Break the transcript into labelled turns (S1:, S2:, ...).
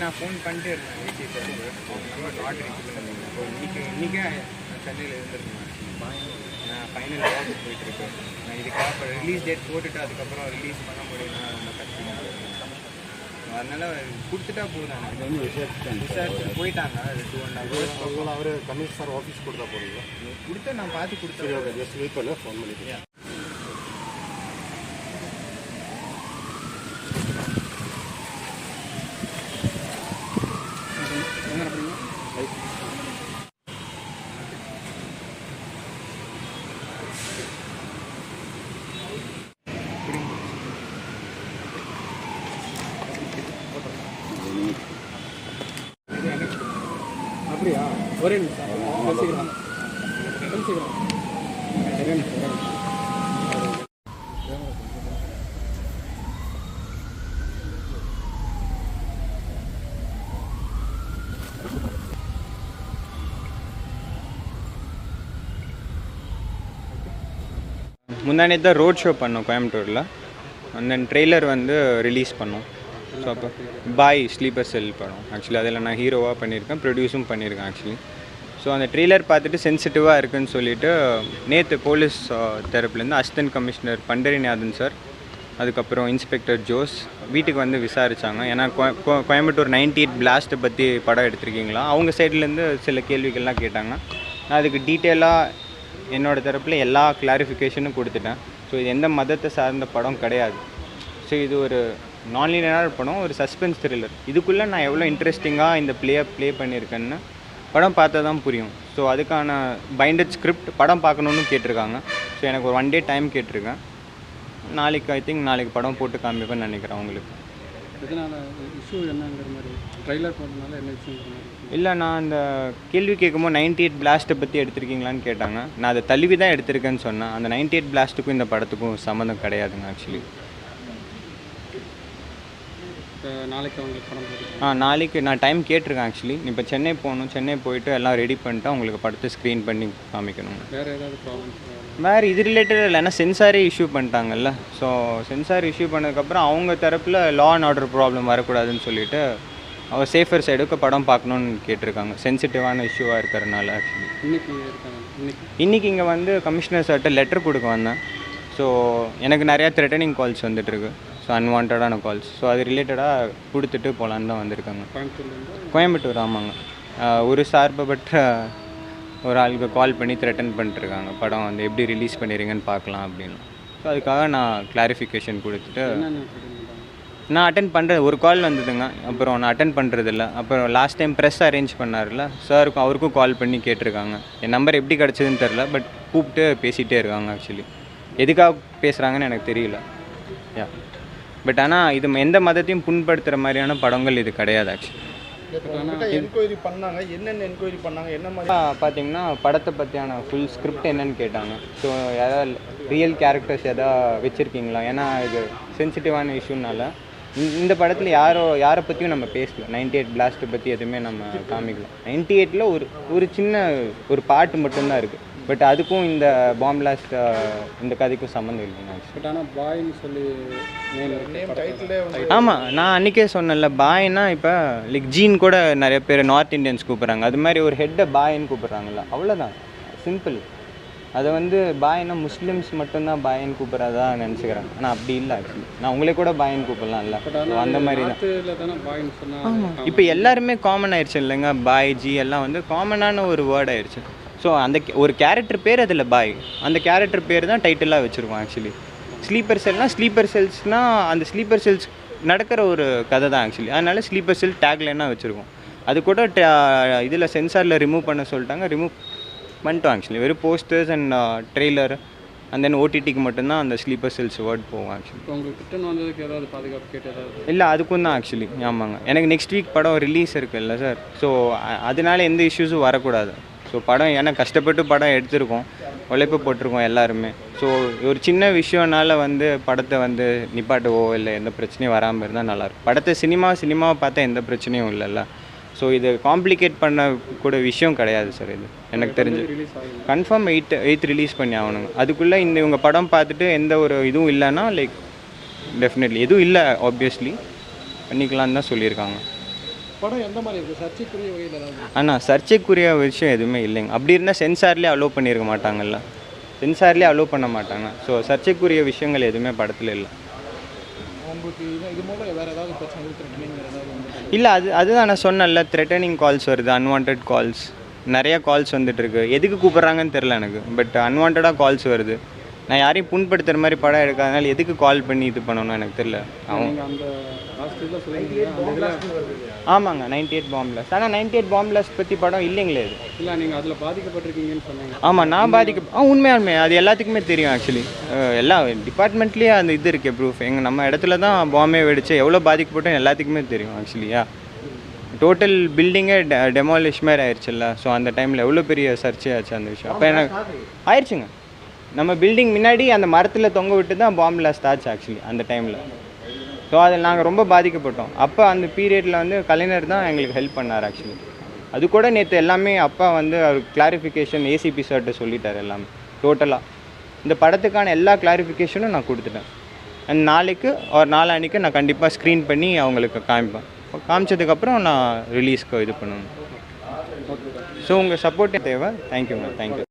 S1: நான் ஃபோன் பண்ணிட்டே இருந்தேன். அவங்க நம்பர் ரீச்சபிள் இப்போ இன்னைக்கு இன்றைக்கே நான் சென்னையில் இருந்திருந்தேன் நான் ஃபைனல் ப்ராசஸ் போயிட்டுருக்கு நான் இதுக்காக இப்போ ரிலீஸ் டேட் போட்டுட்டு அதுக்கப்புறம் ரிலீஸ் பண்ண முடியும்னா ரொம்ப கஷ்டமாக அதனால கொடுத்துட்டா போதும்.
S2: இது வந்து
S1: விசாரிச்சு போயிட்டாங்க. டூ அண்ட் ஹவர்ஸ்
S2: உங்களை அவர் கமிஷன் சார் ஆஃபீஸ் கொடுத்தா போறீங்களா
S1: கொடுத்தா நான் பார்த்து கொடுத்துருவேன்
S2: ஜஸ்ட் வெயிட் பண்ணு ஃபோன் பண்ணிக்கிறேன்
S3: ஒரே நிமிஷம். ஒரே நிமிஷம்
S1: முந்தானே தான் ரோட் ஷோ பண்ணோம் கோயம்புத்தூரில். அண்ட் தென் ட்ரெய்லர் வந்து ரிலீஸ் பண்ணோம். ஸோ அப்போ பாய் ஸ்லீப்பர் செல் படம். ஆக்சுவலி அதில் நான் ஹீரோவாக பண்ணியிருக்கேன் ப்ரொடியூஸும் பண்ணியிருக்கேன் ஆக்சுவலி ஸோ அந்த ட்ரெய்லர் பார்த்துட்டு சென்சிட்டிவாக இருக்குன்னு சொல்லிட்டு நேற்று போலீஸ் தரப்புலேருந்து அசிஸ்டன்ட் கமிஷனர் பண்டரிநாதன் சார் அதுக்கப்புறம் இன்ஸ்பெக்டர் ஜோஸ் வீட்டுக்கு வந்து விசாரித்தாங்க ஏன்னா கோ- கோ- கோயம்புத்தூர் நைன்டி எயிட் பிளாஸ்ட்டை பற்றி படம் எடுத்திருக்கீங்களா? அவங்க சைட்லேருந்து சில கேள்விகள்லாம் கேட்டாங்க. நான் அதுக்கு டீட்டெயிலாக என்னோட தரப்பில் எல்லா கிளாரிஃபிகேஷனும் கொடுத்துட்டேன். ஸோ இது எந்த மதத்தை சார்ந்த படம் கிடையாது. ஸோ இது ஒரு நான் லீனியரான படம் ஒரு சஸ்பென்ஸ் த்ரில்லர் இதுக்குள்ளே நான் எவ்வளோ இன்ட்ரெஸ்டிங்காக இந்த ப்ளே ப்ளே பண்ணியிருக்கேன்னு படம் பார்த்தா தான் புரியும். ஸோ அதுக்கான பைண்டட் ஸ்கிரிப்ட் படம் பார்க்கணுன்னு கேட்டிருக்காங்க. ஸோ எனக்கு ஒரு ஒன் டே டைம் கேட்டிருக்கேன். நாளைக்கு ஐ திங்க் நாளைக்கு படம் போட்டு காமிப்பேன்னு நினைக்கிறேன் அவங்களுக்கு
S3: எதனால இஷ்யூ என்னங்கிற மாதிரி ட்ரைலர் போட்டதுனால என்ன இஷ்யூங்கிற மாதிரி
S1: இல்லை நான் அந்த கேள்வி கேட்கும்போது நைன்டி எயிட் பிளாஸ்ட்டை பற்றி எடுத்திருக்கீங்களான்னு கேட்டாங்க. நான் அதை தழுவி தான் எடுத்திருக்கேன்னு சொன்னேன். அந்த நைன்டி எயிட் பிளாஸ்ட்டுக்கும் இந்த படத்துக்கும் சம்மந்தம் கிடையாதுங்க ஆக்சுவலி
S3: இப்போ நாளைக்கு அவங்களுக்கு படம் போடுது
S1: ஆ நாளைக்கு நான் டைம் கேட்டிருக்கேன் ஆக்சுவலி இப்போ சென்னை போகணும் சென்னை போயிட்டு எல்லாம் ரெடி பண்ணிட்டு உங்களுக்கு படத்தை ஸ்க்ரீன் பண்ணி காமிக்கணும்.
S3: வேறு ஏதாவது ப்ராப்ளம்ஸ்
S1: வேறு இது ரிலேட்டட் இல்லை ஏன்னா சென்சாரே இஷ்யூ பண்ணிட்டாங்கல்ல. ஸோ சென்சார் இஷ்யூ பண்ணதுக்கப்புறம் அவங்க தரப்பில் லா அண்ட் ஆர்டர் ப்ராப்ளம் வரக்கூடாதுன்னு சொல்லிட்டு அவர் சேஃபர் சைடுக்கு படம் பார்க்கணுன்னு கேட்டிருக்காங்க. சென்சிட்டிவான இஷ்யூவாக இருக்கிறனால ஆக்சுவலி
S3: இன்னைக்கு
S1: இன்றைக்கி இங்கே வந்து கமிஷனர் சார்கிட்ட லெட்டர் கொடுக்க வந்தேன். ஸோ எனக்கு நிறையா த்ரெட்டனிங் கால்ஸ் வந்துட்டுருக்கு ஸோ அன்வான்டான கால்ஸ் ஸோ அது ரிலேட்டடாக கொடுத்துட்டு போகலான்னு தான் வந்திருக்காங்க. கோயம்புத்தூர் ஆமாங்க. ஒரு சார்பப்பட்ட ஒரு ஆளுக்கு கால் பண்ணி த்ரெட்டன் பண்ணிட்டுருக்காங்க. படம் வந்து எப்படி ரிலீஸ் பண்ணிடுறீங்கன்னு பார்க்கலாம் அப்படின்னு. ஸோ அதுக்காக நான் கிளாரிஃபிகேஷன் கொடுத்துட்டு? நான் அட்டன் பண்ணுறது ஒரு கால் வந்ததுங்க. அப்புறம் நான் அட்டன் பண்ணுறதில்ல அப்புறம் லாஸ்ட் டைம் ப்ரெஸ் அரேஞ்ச் பண்ணார்ல சாருக்கும் அவருக்கும் கால் பண்ணி கேட்டிருக்காங்க. என் நம்பர் எப்படி கிடச்சதுன்னு தெரில பட் கூப்பிட்டு பேசிகிட்டே இருக்காங்க ஆக்சுவலி எதுக்காக பேசுகிறாங்கன்னு எனக்கு தெரியல. யா பட் ஆனால் இது எந்த மதத்தையும் புண்படுத்துகிற மாதிரியான படங்கள் இது கிடையாது ஆக்சுவலி
S2: என்கொயரி பண்ணாங்க என்னென்ன என்கொயரி பண்ணாங்க என்ன மாதிரி
S1: பார்த்தீங்கன்னா படத்தை பற்றியான ஃபுல் ஸ்கிரிப்ட் என்னன்னு கேட்டாங்க. ஸோ யாராவது ரியல் கேரக்டர்ஸ் எதாவது வச்சுருக்கீங்களா? ஏன்னா இது சென்சிட்டிவான இஷ்யூனால இந்த படத்தில் யாரோ யாரை பற்றியும் நம்ம பேசல. நைன்டி எயிட் பிளாஸ்ட்டை பற்றி எதுவுமே நம்ம காமிக்கல. நைன்டி எயிட்டில் ஒரு ஒரு சின்ன ஒரு பாட்டு மட்டும்தான் இருக்குது பட் அதுக்கும் இந்த பாம் பிளாஸ்ட் இந்த கதைக்கும் சம்மந்தம் இல்லைங்க.
S3: பட் ஆனால் பாய்னு சொல்லி
S1: ஆமாம் நான் அன்றைக்கே சொன்னேன்ல பாய்னா இப்போ லைக் ஜீன் கூட நிறைய பேர் நார்த் இந்தியன்ஸ் கூப்பிட்றாங்க. அது மாதிரி ஒரு ஹெட்டை பாய்ன்னு கூப்பிட்றாங்கல்ல அவ்வளோதான் சிம்பிள் அதை வந்து பாய்னா முஸ்லிம்ஸ் மட்டும்தான் பாய்ன்னு கூப்பிட்றதா நினச்சிக்கிறாங்க ஆனால் அப்படி இல்லை ஆக்சுவலி நான் உங்களே கூட கூப்பிடலாம்ல. So,
S3: ஆனால்
S1: அந்த மாதிரி தான்.
S3: பாய்னு
S1: இப்போ எல்லாருமே காமன் ஆயிடுச்சு இல்லைங்க பாய் ஜி எல்லாம் வந்து காமனான ஒரு வேர்ட் ஆயிடுச்சு. ஸோ அந்த ஒரு கேரக்டர் பேர் அதில் பாய் அந்த கேரக்டர் பேர் தான் டைட்டிலாக வச்சுருக்கோம் ஆக்சுவலி ஸ்லீப்பர் செல்னால் ஸ்லீப்பர் செல்ஸ்னால் அந்த ஸ்லீப்பர் செல்ஸ் நடக்கிற ஒரு கதை தான் ஆக்சுவலி அதனால ஸ்லீப்பர் செல் டேக்லைனாக வச்சுருக்கோம். அது கூட இதில் சென்சாரில் ரிமூவ் பண்ண சொல்லிட்டாங்க. ரிமூவ் பண்ணிட்டோம் ஆக்சுவலி வெறும் posters and trailer and then ஓடிடிக்கு மட்டும்தான் அந்த ஸ்லீப்பர் செல்ஸ் வேர்ட் போகும் ஆக்சுவலி
S3: இப்போ உங்களுக்கு ரிட்டன் வந்ததுக்கு ஏதாவது பாதுகாப்பு கேட்டு ஏதாவது?
S1: இல்லை அதுக்கும் தான் ஆக்சுவலி ஆமாங்க. எனக்கு நெக்ஸ்ட் வீக் படம் ரிலீஸ் இருக்குல்ல சார் ஸோ அதனால எந்த இஷ்யூஸும் வரக்கூடாது. ஸோ படம் ஏன்னா கஷ்டப்பட்டு படம் எடுத்திருக்கோம். உழைப்பு போட்டிருக்கோம் எல்லாருமே. ஸோ ஒரு சின்ன விஷயம்னால வந்து படத்தை வந்து நிப்பாட்டவோ இல்லை எந்த பிரச்சனையும் வராமல் இருந்தால் நல்லாயிருக்கும். படத்தை சினிமா சினிமாவை பார்த்தா எந்த பிரச்சனையும் இல்லைல்ல. ஸோ இது காம்ப்ளிகேட் பண்ண கூட விஷயம் கிடையாது சார் இது. எனக்கு தெரிஞ்சு. கன்ஃபார்ம் எயிட் எயித் ரிலீஸ் பண்ணி ஆகணுங்க அதுக்குள்ளே இந்த இவங்க படம் பார்த்துட்டு எந்த ஒரு இதுவும் இல்லைன்னா லைக் டெஃபினெட்லி எதுவும் இல்லை ஆப்வியஸ்லி பண்ணிக்கலான்னு தான் சொல்லியிருக்காங்க.
S3: படம் எந்த மாதிரி இருக்குது சர்ச்சைக்குரிய வகையில்
S1: ஆனால் சர்ச்சைக்குரிய விஷயம் எதுவுமே இல்லைங்க. அப்படி இருந்தால் சென்சார்லேயே அலோவ் பண்ணியிருக்க மாட்டாங்கல்ல. சென்சார்லேயே அலோவ் பண்ண மாட்டாங்க. ஸோ சர்ச்சைக்குரிய விஷயங்கள் எதுவுமே படத்தில் இல்லை.
S3: உங்களுக்கு இது மூலம் வேறு ஏதாவது பிரச்சனை
S1: இல்லை அது அதுதான் நான் சொன்னேன்ல த்ரெட்டனிங் கால்ஸ் வருது அன்வான்ட் கால்ஸ் நிறைய கால்ஸ் வந்துட்டுருக்கு. எதுக்கு கூப்பிட்றாங்கன்னு தெரில எனக்கு. பட் அன்வான்டாக கால்ஸ் வருது. நான் யாரையும் புண்படுத்துகிற மாதிரி படம் எடுக்காதனால எதுக்கு கால் பண்ணி இது பண்ணணும்னு எனக்கு தெரில அவன் ஆமாங்க நைன்டி எயிட் பாம்பிளஸ் ஆனால் நைன்டி எயிட் பாம்பிளஸ் பற்றி படம் இல்லைங்களே இது.
S3: இல்லை நீங்கள் அதில் பாதிக்கப்பட்டிருக்கீங்கன்னு சொன்னீங்க.
S1: ஆமாம் நான் பாதிக்க ஆ உண்மையாலுமே அது எல்லாத்துக்குமே தெரியும் ஆக்சுவலி எல்லா டிபார்ட்மெண்ட்லேயே அந்த இது இருக்கே ப்ரூஃப் எங்கள் நம்ம இடத்துல தான் பாம்பே வெடிச்சு எவ்வளோ பாதிக்கப்பட்டோம் எல்லாத்துக்குமே தெரியும் ஆக்சுவலியா டோட்டல் பில்டிங்கே டெமாலிஷ் மாதிரி ஆயிடுச்சுல்ல ஸோ அந்த டைமில் எவ்வளோ பெரிய சர்ச்சையாச்சு அந்த விஷயம். அப்போ எனக்கு ஆயிடுச்சுங்க நம்ம பில்டிங் முன்னாடி அந்த மரத்தில் தொங்க விட்டு தான் பாம்பு லாஸ்ட் ஆச்சு ஆக்சுவலி அந்த டைமில் ஸோ அதில் நாங்கள் ரொம்ப பாதிக்கப்பட்டோம். அப்போ அந்த பீரியடில் வந்து கலைஞர் தான் எங்களுக்கு ஹெல்ப் பண்ணார் ஆக்சுவலி அது கூட நேற்று எல்லாமே அப்பா வந்து அவர் கிளாரிஃபிகேஷன் ஏசிபி சார்கிட்ட சொல்லிட்டார் எல்லாமே டோட்டலாக இந்த படத்துக்கான எல்லா கிளாரிஃபிகேஷனும் நான் கொடுத்துட்டேன். அண்ட் நாளைக்கு ஒரு நாளானிக்கு நான் கண்டிப்பாக ஸ்க்ரீன் பண்ணி அவங்களுக்கு காமிப்பேன். காமிச்சதுக்கப்புறம் நான் ரிலீஸ்க்கு இது பண்ணுவேன். ஸோ உங்கள் சப்போர்ட்டே தேவை. தேங்க்யூங்க தேங்க்யூ